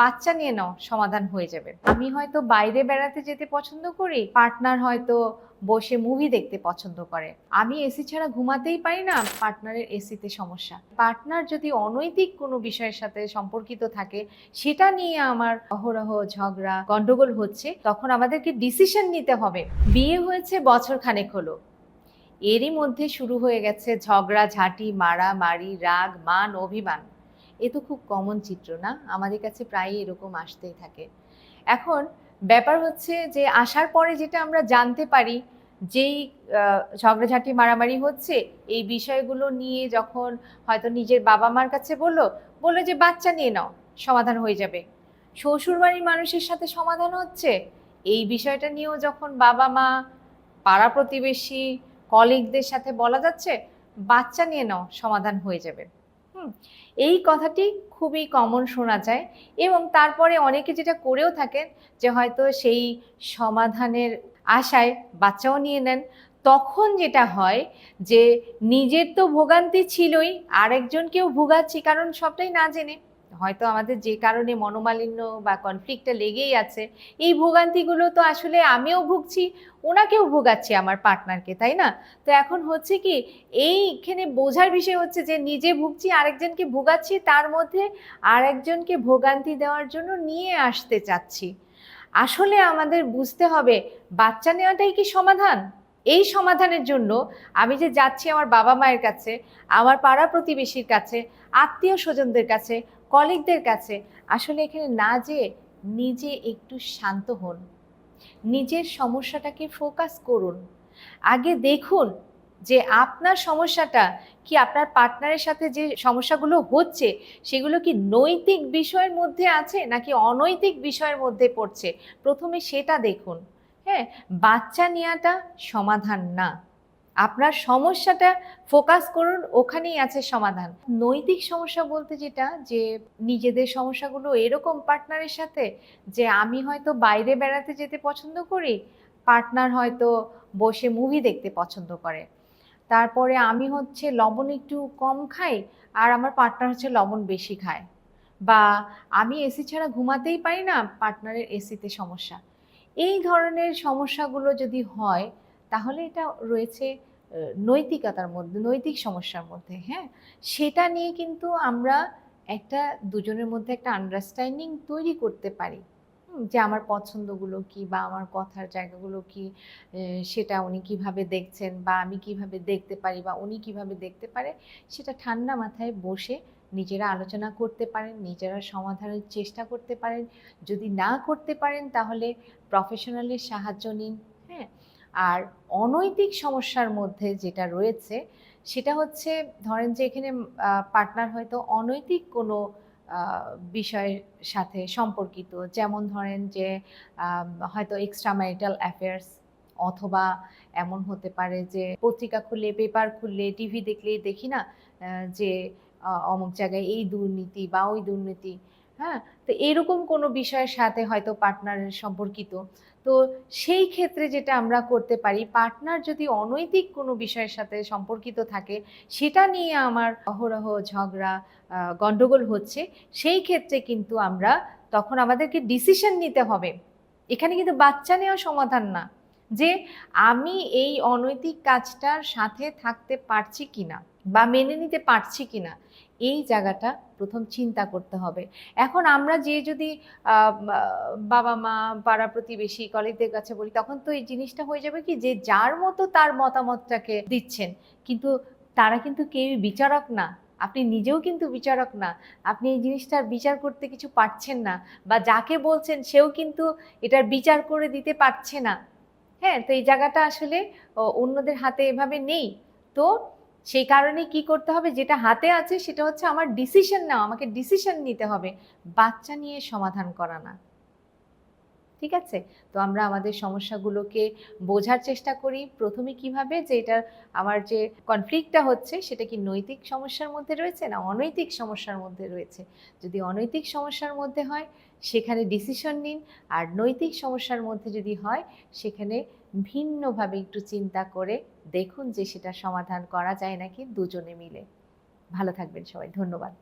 বাচ্চা নিয়ে নাও, সমাধান হয়ে যাবে। আমি হয়তো বাইরে বেড়াতে যেতে পছন্দ করি, পার্টনার হয়তো বসে মুভি দেখতে পছন্দ করে। আমি এসি ছাড়া ঘুমাতেই পারি না, পার্টনারের এসিতে সমস্যা। পার্টনার যদি অনৈতিক কোনো বিষয়ের সাথে সম্পর্কিত থাকে, সেটা নিয়ে আমার অহরহ ঝগড়া, গন্ডগোল হচ্ছে, তখন আমাদেরকে ডিসিশন নিতে হবে। বিয়ে হয়েছে বছর খানেক হলো। এরই মধ্যে শুরু হয়ে গেছে ঝগড়া, ঝাঁটি, মারামারি, রাগ, মান, অভিমান। এ তো খুব কমন চিত্র, না? আমাদের কাছে প্রায়ই এরকম আসতেই থাকে। এখন ব্যাপার হচ্ছে যে, আসার পরে যেটা আমরা জানতে পারি, যেই ঝগড়াঝাঁটি মারামারি হচ্ছে, এই বিষয়গুলো নিয়ে যখন হয়তো নিজের বাবা মার কাছে বলল বলল যে, বাচ্চা নিয়ে নাও, সমাধান হয়ে যাবে। শ্বশুরবাড়ির মানুষের সাথে সমাধান হচ্ছে? এই বিষয়টা নিয়েও যখন বাবা মা পাড়া প্রতিবেশী কলিগদের সাথে বলা যাচ্ছে, বাচ্চা নিয়ে নাও, সমাধান হয়ে যাবে। এই কথাটি খুবই কমন শোনা যায় এবং তারপরে অনেকে যেটা করেও থাকেন যে হয়তো সেই সমাধানের আশায় বাচ্চাও নিয়ে নেন। তখন যেটা হয় যে নিজের তো ভোগান্তি ছিলই, আরেকজনকেও ভোগাচ্ছি, কারণ সবটাই না জেনে হয়তো আমাদের যে কারণে মনোমালিন্য বা কনফ্লিক্টটা লেগেই আছে, এই ভোগান্তিগুলো তো আসলে আমিও ভুগছি, ওনাকেও ভোগাচ্ছি আমার পার্টনারকে তাই না? তো এখন হচ্ছে কি, এইখানে বোঝার বিষয় হচ্ছে যে নিজে ভুগছি, আরেকজনকে ভোগাচ্ছি, তার মধ্যে আরেকজনকে ভোগান্তি দেওয়ার জন্য নিয়ে আসতে চাচ্ছি। আসলে আমাদের বুঝতে হবে, বাচ্চা নেওয়াটাই কি সমাধান? এই সমাধানের জন্য আমি যে যাচ্ছি আমার বাবা মায়ের কাছে, আমার পাড়া প্রতিবেশীর কাছে আত্মীয় স্বজনদের কাছে কলিগদের কাছে আসলে এখানে না যেয়ে নিজে একটু শান্ত হন। নিজের সমস্যাটাকে ফোকাস করুন। আগে দেখুন যে আপনার সমস্যাটা কি আপনার পার্টনারের সাথে যে সমস্যাগুলো হচ্ছে, সেগুলো কি নৈতিক বিষয়ের মধ্যে আছে নাকি অনৈতিক বিষয়ের মধ্যে পড়ছে? প্রথমে সেটা দেখুন। হ্যাঁ বাচ্চা নেওয়াটা সমাধান না। আপনার সমস্যাটা ফোকাস করুন, ওখানেই আছে সমাধান। নৈতিক সমস্যা বলতে যেটা, যে নিজেদের সমস্যাগুলো এরকম পার্টনারের সাথে, যে আমি হয়তো বাইরে বেড়াতে যেতে পছন্দ করি, পার্টনার হয়তো বসে মুভি দেখতে পছন্দ করে। তারপরে আমি হচ্ছে লবণ একটু কম খাই, আর আমার পার্টনার হচ্ছে লবণ বেশি খায়। বা আমি এসি ছাড়া ঘুমাতেই পারি না, পার্টনারের এসিতে সমস্যা। এই ধরনের সমস্যাগুলো যদি হয়, তাহলে এটা রয়েছে নৈতিকতার মধ্যে, নৈতিক সমস্যার মধ্যে হ্যাঁ? সেটা নিয়ে কিন্তু আমরা একটা দুজনের মধ্যে একটা আন্ডারস্ট্যান্ডিং তৈরি করতে পারি। যে আমার পছন্দগুলো কি বা আমার কথার জায়গাগুলো কি সেটা উনি কীভাবে দেখছেন বা আমি কীভাবে দেখতে পারি বা উনি কীভাবে দেখতে পারে, সেটা ঠান্ডা মাথায় বসে নিজেরা আলোচনা করতে পারেন, নিজেরা সমাধানের চেষ্টা করতে পারেন। যদি না করতে পারেন তাহলে প্রফেশনালের সাহায্য নিন আর অনৈতিক সমস্যার মধ্যে যেটা রয়েছে, সেটা হচ্ছে ধরেন যে এখানে পার্টনার হয়তো অনৈতিক কোনো বিষয়ের সাথে সম্পর্কিত। যেমন ধরেন যে হয়তো এক্সট্রা ম্যারিটাল অ্যাফেয়ার্স অথবা এমন হতে পারে যে, পত্রিকা খুললে পেপার খুললে টিভি দেখলেই দেখি না যে অমুক জায়গায় এই দুর্নীতি বা ওই দুর্নীতি হ্যাঁ? তো এরকম কোনো বিষয়ের সাথে হয়তো পার্টনারের সম্পর্কিত। তো সেই ক্ষেত্রে যেটা আমরা করতে পারি পার্টনার যদি অনৈতিক কোনো বিষয়ের সাথে সম্পর্কিত থাকে সেটা নিয়ে আমার অহরহ ঝগড়া আহ, গন্ডগোল হচ্ছে সেই ক্ষেত্রে কিন্তু আমরা তখন আমাদেরকে ডিসিশন নিতে হবে। এখানে কিন্তু বাচ্চা নেওয়া সমাধান না যে আমি এই অনৈতিক কাজটার সাথে থাকতে পারছি কিনা বা মেনে নিতে পারছি কিনা। এই জায়গাটা প্রথম চিন্তা করতে হবে। এখন আমরা যে যদি বাবা মা, পাড়া প্রতিবেশী, কলিগদের কাছে বলি, তখন তো এই জিনিসটা হয়ে যাবে কি যে যার মতো তার মতামতটাকে দিচ্ছেন। কিন্তু তারা কিন্তু কেউই বিচারক না। আপনি নিজেও কিন্তু বিচারক না। আপনি এই জিনিসটার বিচার করতে কিছু পারছেন না বা যাকে বলছেন সেও কিন্তু এটার বিচার করে দিতে পারছে না। হ্যাঁ তো এই জায়গাটা আসলে অন্যদের হাতে এভাবে নেই। তো সেই কারণে কি করতে হবে, যেটা হাতে আছে সেটা হচ্ছে আমার ডিসিশন নেওয়া, আমাকে ডিসিশন নিতে হবে। বাচ্চা নিয়ে সমাধান করা না। ঠিক আছে? তো আমরা আমাদের সমস্যাগুলোকে বোঝার চেষ্টা করি। প্রথমে কীভাবে যে এটা আমার যে কনফ্লিক্টটা হচ্ছে, সেটা কি নৈতিক সমস্যার মধ্যে রয়েছে না অনৈতিক সমস্যার মধ্যে রয়েছে? যদি অনৈতিক সমস্যার মধ্যে হয়, সেখানে ডিসিশন নিন। আর নৈতিক সমস্যার মধ্যে যদি হয়, সেখানে ভিন্নভাবে একটু চিন্তা করে দেখুন যে সেটা সমাধান করা যায় নাকি দুজনে মিলে। ভালো থাকবেন সবাই, ধন্যবাদ।